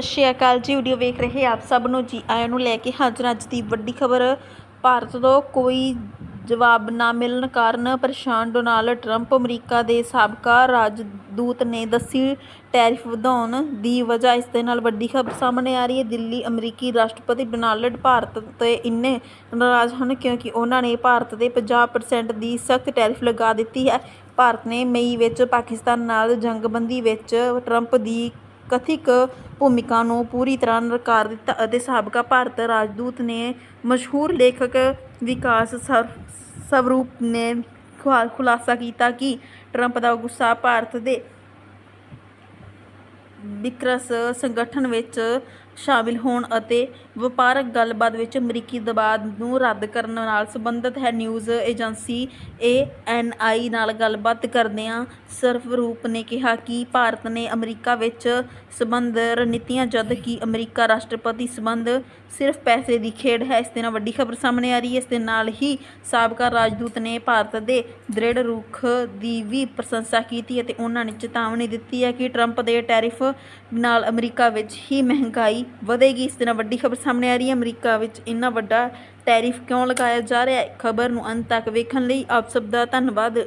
ਸਤਿ ਸ਼੍ਰੀ ਅਕਾਲ ਜੀ ਵੀਡੀਓ ਵੇਖ ਰਹੇ ਆਪ ਸਭ ਨੂੰ। ਜੀ, ਆਇਆਂ ਨੂੰ ਲੈ ਕੇ ਹਾਜ਼ਰ ਅੱਜ ਦੀ ਵੱਡੀ ਖਬਰ। ਭਾਰਤ ਤੋਂ ਕੋਈ ਜਵਾਬ ਨਾ ਮਿਲਣ ਕਾਰਨ ਪਰੇਸ਼ਾਨ ਡੋਨਾਲਡ ਟਰੰਪ ਅਮਰੀਕਾ ਦੇ ਸਾਬਕਾ ਰਾਜਦੂਤ ਨੇ ਦੱਸੀ ਟੈਰਿਫ ਵਧਾਉਣ ਦੀ ਵਜ੍ਹਾ। ਇਸ ਦੇ ਨਾਲ ਵੱਡੀ ਖਬਰ ਸਾਹਮਣੇ ਆ ਰਹੀ ਹੈ। ਦਿੱਲੀ ਅਮਰੀਕੀ ਰਾਸ਼ਟਰਪਤੀ ਡੋਨਾਲਡ ਭਾਰਤ ਤੇ ਇੰਨੇ ਨਾਰਾਜ਼ ਹਨ ਕਿਉਂਕਿ ਉਹਨਾਂ ਨੇ ਭਾਰਤ ਦੇ 50% ਦੀ ਸਖਤ ਟੈਰਿਫ ਲਗਾ ਦਿੱਤੀ ਹੈ। ਭਾਰਤ ਨੇ ਮਈ ਵਿੱਚ ਪਾਕਿਸਤਾਨ ਨਾਲ ਜੰਗਬੰਦੀ ਵਿੱਚ ਟਰੰਪ ਦੀ ਕਥਿਤ ਭੂਮਿਕਾ ਨੂੰ ਪੂਰੀ ਤਰ੍ਹਾਂ ਨਕਾਰ ਦਿੱਤਾ ਅਤੇ ਸਾਬਕਾ ਭਾਰਤ ਰਾਜਦੂਤ ਨੇ ਮਸ਼ਹੂਰ ਲੇਖਕ ਵਿਕਾਸ ਸਰ ਸਵਰੂਪ ਨੇ ਖੁਲਾਸਾ ਕੀਤਾ ਕਿ ਟਰੰਪ ਦਾ ਗੁੱਸਾ ਭਾਰਤ ਦੇ ਵਿਕਰਸ ਸੰਗਠਨ ਵਿੱਚ ਸ਼ਾਮਿਲ ਹੋਣ ਅਤੇ ਵਪਾਰਕ ਗੱਲਬਾਤ ਵਿੱਚ ਅਮਰੀਕੀ ਦਬਾਅ ਨੂੰ ਰੱਦ ਕਰਨ ਨਾਲ ਸੰਬੰਧਿਤ ਹੈ। ਨਿਊਜ਼ ਏਜੰਸੀ ਏਐਨਆਈ ਨਾਲ ਗੱਲਬਾਤ ਕਰਦਿਆਂ ਸਰਵਰੂਪ ਨੇ ਕਿਹਾ ਕਿ ਭਾਰਤ ਨੇ ਅਮਰੀਕਾ ਵਿੱਚ ਸੰਬੰਧ ਰਣਨੀਤੀਆਂ, ਜਦ ਕਿ ਅਮਰੀਕਾ ਰਾਸ਼ਟਰਪਤੀ ਸੰਬੰਧ ਸਿਰਫ ਪੈਸੇ ਦੀ ਖੇਡ ਹੈ। ਇਸ ਦੇ ਨਾਲ ਵੱਡੀ ਖਬਰ ਸਾਹਮਣੇ ਆ ਰਹੀ ਹੈ। ਇਸ ਦੇ ਨਾਲ ਹੀ ਸਾਬਕਾ ਰਾਜਦੂਤ ਨੇ ਭਾਰਤ ਦੇ ਦ੍ਰਿੜ ਰੁਖ ਦੀ ਵੀ ਪ੍ਰਸ਼ੰਸਾ ਕੀਤੀ ਅਤੇ ਉਹਨਾਂ ਨੇ ਚੇਤਾਵਨੀ ਦਿੱਤੀ ਹੈ ਕਿ ਟਰੰਪ ਦੇ ਟੈਰਿਫ ਨਾਲ ਅਮਰੀਕਾ ਵਿੱਚ ਹੀ ਮਹਿੰਗਾਈ ਵਧੇਗੀ। ਇਸ ਤਰ੍ਹਾਂ ਵੱਡੀ ਖਬਰ ਸਾਹਮਣੇ ਆ ਰਹੀ ਹੈ। ਅਮਰੀਕਾ ਵਿੱਚ ਇੰਨਾ ਵੱਡਾ ਟੈਰਿਫ ਕਿਉਂ ਲਗਾਇਆ ਜਾ ਰਿਹਾ ਹੈ? ਖਬਰ ਨੂੰ ਅੰਤ ਤੱਕ ਵੇਖਣ ਲਈ ਆਪ ਸਭ ਦਾ ਧੰਨਵਾਦ।